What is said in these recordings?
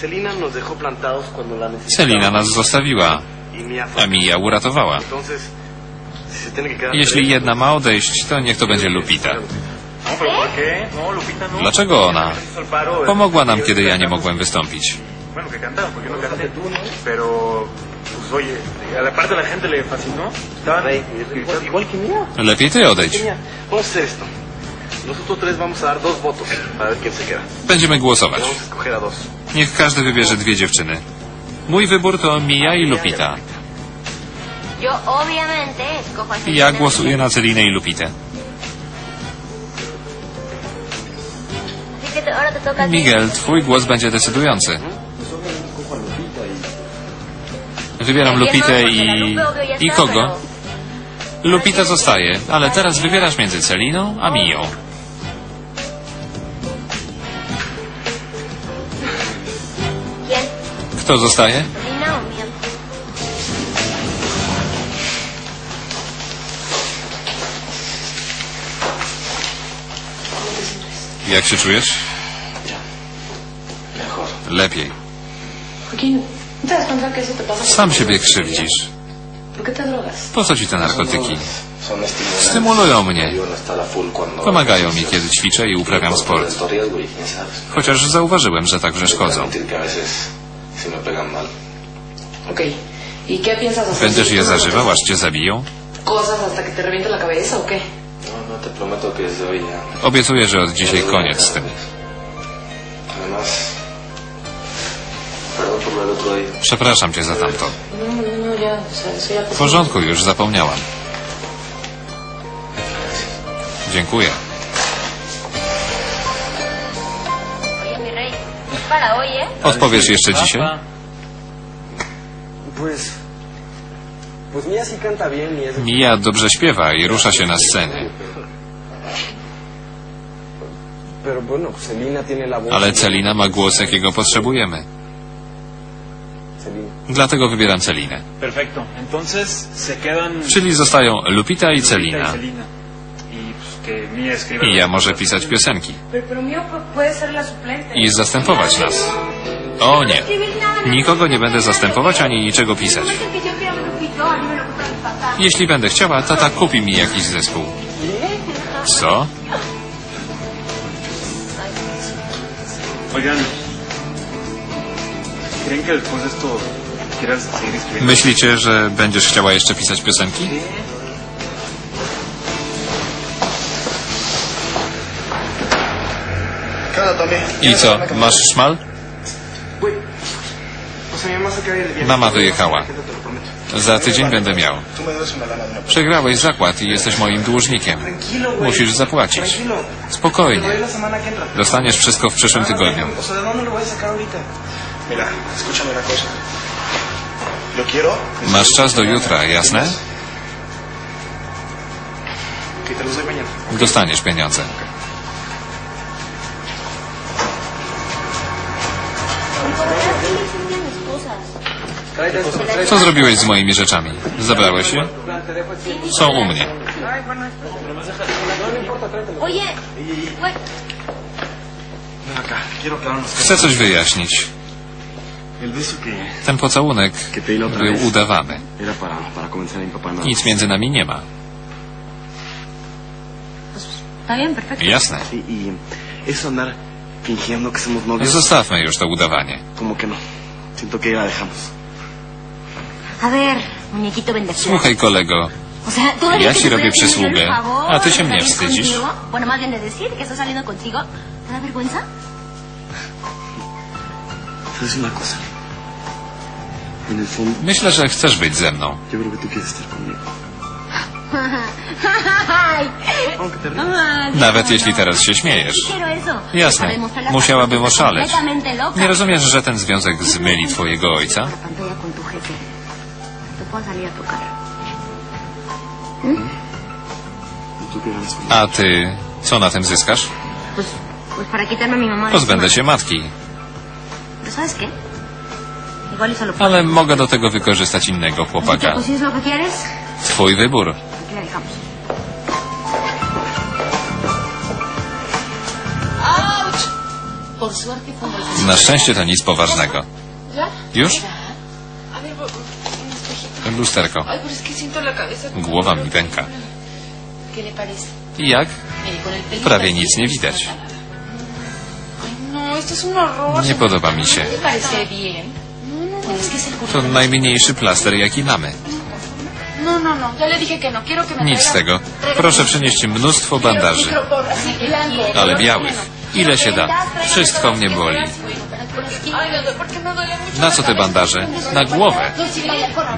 Celina nos dejó plantados cuando la necesitábamos. Celina nas zostawiła, Y a Mija uratowała. Jeśli jedna ma odejść, to niech to będzie Lupita. No. No, no. Dlaczego ona? Pomogła nam, y kiedy ja nie mogłem wystąpić. Lepiej ty odejdź. Nosotros tres vamos a dar dos votos para ver quién se queda. Będziemy głosować. Vamos a escoger a dos. Niech każdy wybierze dwie dziewczyny. Mój wybór to Mija i Lupita. Yo obviamente escojo a Ja głosuję na Celinę i Lupitę. Así que te- ahora te toca a ti. Miguel, twój głos będzie decydujący. Wybieram Lupitę i... i kogo? Lupita zostaje, ale teraz wybierasz między Celiną a Miją. Kto zostaje? Jak się czujesz? Lepiej. Sam siebie krzywdzisz. Po co ci te narkotyki? Stymulują mnie. Pomagają mi, kiedy ćwiczę i uprawiam sport. Y. Chociaż zauważyłem, że także szkodzą. ¿Y? Będziesz je zażywał, aż cię zabiją? No, no. Obiecuję, że od dzisiaj koniec z tym. Przepraszam cię za tamto. W porządku, już zapomniałam. Dziękuję. Odpowiesz jeszcze dzisiaj? Mija dobrze śpiewa i rusza się na scenie. Ale Celina ma głos, jakiego potrzebujemy. Dlatego wybieram Celinę. Czyli zostają Lupita i Celina. y Celina. Y escriba. Mija może pisać piosenki i zastępować nas. O nie. Nikogo nie będę zastępować ani niczego pisać. Jeśli będę chciała, tata kupi mi jakiś zespół. Co? Oigan, ¿creen que después de esto? Myślicie, że będziesz chciała jeszcze pisać piosenki? I co, masz szmal? Mama wyjechała. Za tydzień będę miał. Przegrałeś zakład i jesteś moim dłużnikiem. Musisz zapłacić. Spokojnie. Dostaniesz wszystko w przyszłym tygodniu. Masz czas do jutra, jasne? Dostaniesz pieniądze. Co zrobiłeś z moimi rzeczami? Zabrałeś je? Są u mnie. Chcę coś wyjaśnić. Ten pocałunek był udawany. Nic między nami nie ma. Jasne. Y Zostawmy już to udawanie. no. Słuchaj, kolego. Ja ci robię przysługę, a ty się mnie wstydzisz. más bien Myślę, że chcesz być ze mną. Nawet no, jeśli no. teraz się śmiejesz. Jasne. Musiałabym oszaleć. Nie rozumiesz, że ten związek zmyli twojego ojca? A ty co na tym zyskasz? Pozbędę encima. się matki, ale mogę do tego wykorzystać innego chłopaka. Twój wybór. Na szczęście to nic poważnego. Już? Lusterko. Głowa mi pęka. Jak? Prawie nic nie widać. no. Nie podoba mi się. To najmniejszy plaster, jaki mamy. No, no, no. Nic z tego. Proszę przynieść mnóstwo bandaży. Ale białych. Ile się da? Wszystko mnie boli. Na co te bandaże? Na głowę.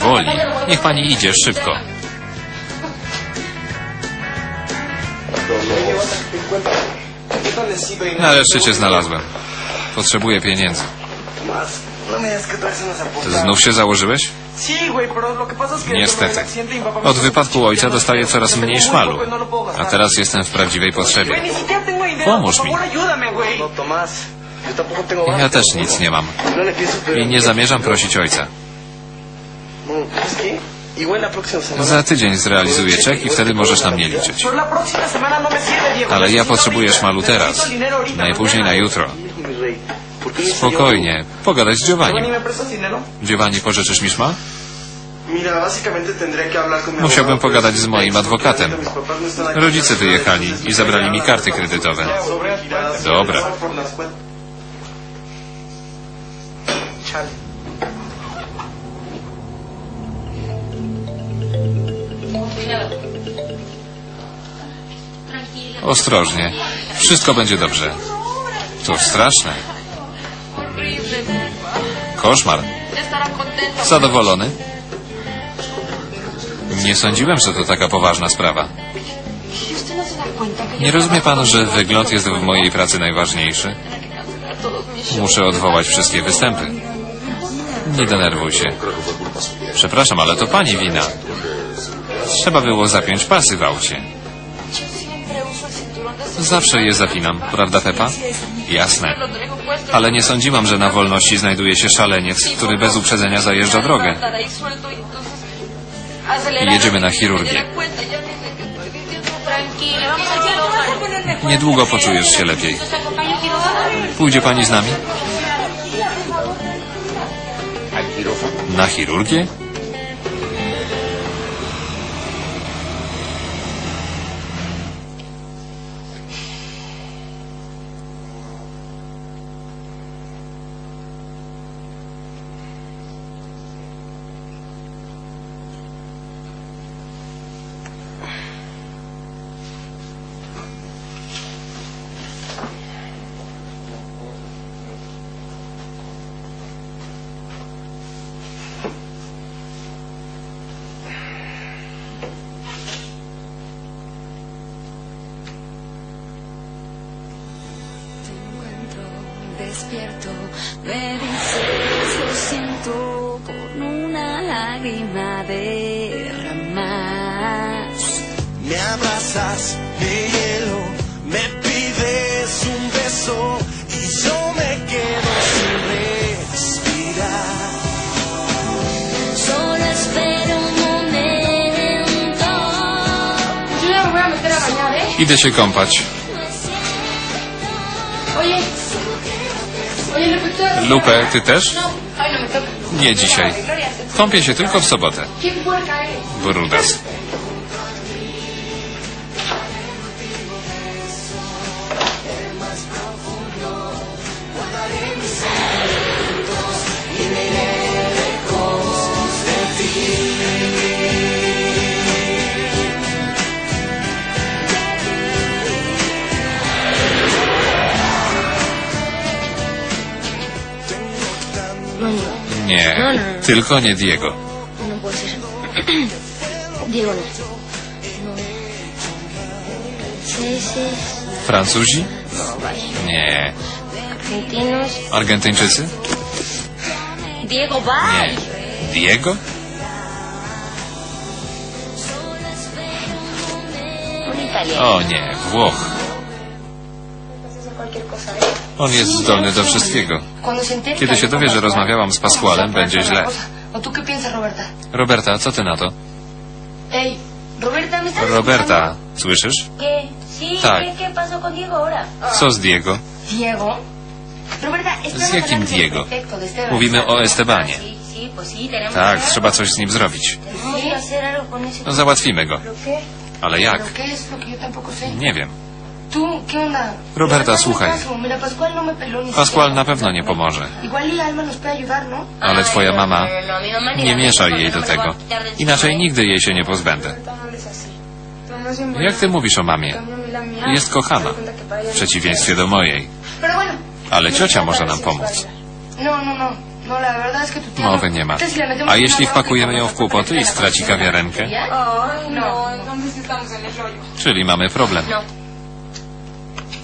Boli. Niech pani idzie szybko. Nareszcie cię znalazłem. Potrzebuję pieniędzy. Znów się założyłeś? Niestety. Od wypadku ojca dostaję coraz mniej szmalu. y no. A teraz jestem w prawdziwej potrzebie. Pomóż mi. No, Ja też nic nie mam. No. I nie zamierzam prosić ojca. No. Za tydzień zrealizuję czek i wtedy możesz na mnie liczyć. Ale ja potrzebuję szmalu teraz. Najpóźniej na jutro. Mi rey, ¿por qué no hice yo? Spokojnie. Pogadać z Giovanni, Giovanni. ¿me prestas dinero? Giovanni, pożyczysz mi szmal? Mira, básicamente tendré que hablar con mi Musiałbym abogado, pogadać z moim adwokatem. mis papás no están aquí. Rodzice wyjechali i zabrali mi karty kredytowe. Dobra. Por las cuentas. Chale. Ostrożnie. Wszystko będzie dobrze. To straszne. Koszmar. Zadowolony? Nie sądziłem, że to taka poważna sprawa. ¿Y usted no se da cuenta que Nie rozumie pan, że wygląd jest w mojej pracy najważniejszy? Muszę odwołać wszystkie występy. Nie denerwuj się. Przepraszam, ale to pani wina. Trzeba było zapiąć pasy w aucie. Zawsze je zapinam, prawda Pepa? Jasne. Ale nie sądziłam, że na wolności znajduje się szaleniec, który bez uprzedzenia zajeżdża drogę. Jedziemy na chirurgię. Niedługo poczujesz się lepiej. Pójdzie pani z nami? Na chirurgię? Despierto, me dices lo siento con una lágrima derramas. Me abrazas de hielo, me pides un beso y yo me quedo sin respirar. Solo espero un momento. Yo ya me voy a meter a bañar, ¿eh? Idę się kąpać. Lupę, ty też? No. Nie dzisiaj. Kąpię się tylko w sobotę. Brudas. No, Nie, tylko nie Diego. no puede ser. Diego, no. No. Franceses, Francuzi? no. Nie. Argentinos. Argentyńczycy? Diego, bye. Nie. Diego? Un italiano. O nie, Włoch. Hacer cualquier cosa, ¿eh? On jest zdolny do wszystkiego. Kiedy się dowie, że rozmawiałam z Pasqualem, będzie źle. ¿O tú qué piensas, Roberta? Co ty na to? Roberta, ¿me estás Roberta, słyszysz? Tak. ¿qué, ¿qué pasó con Diego ahora? Co z Diego? Diego. Z jakim Diego? Mówimy o Estebanie. Sí, tenemos Tak, trzeba coś z nim zrobić. No załatwimy go. Ale jak? Nie wiem. Roberta, słuchaj. Pascual no na pewno nie pomoże. Y ¿no? Ale twoja mama nie mieszaj jej do no me tego. Inaczej nigdy jej się nie pozbędę. Jak ty mówisz o mamie? Jest kochana. W przeciwieństwie do mojej. Ale ciocia może nam pomóc. Mowy nie ma. A jeśli bronca wpakujemy y ją w kłopoty i straci kawiarenkę? Czyli mamy problem. No. Y ya sé quién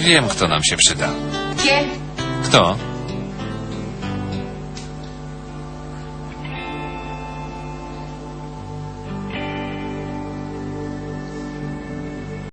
Wiem, kto nam się przyda. Kto?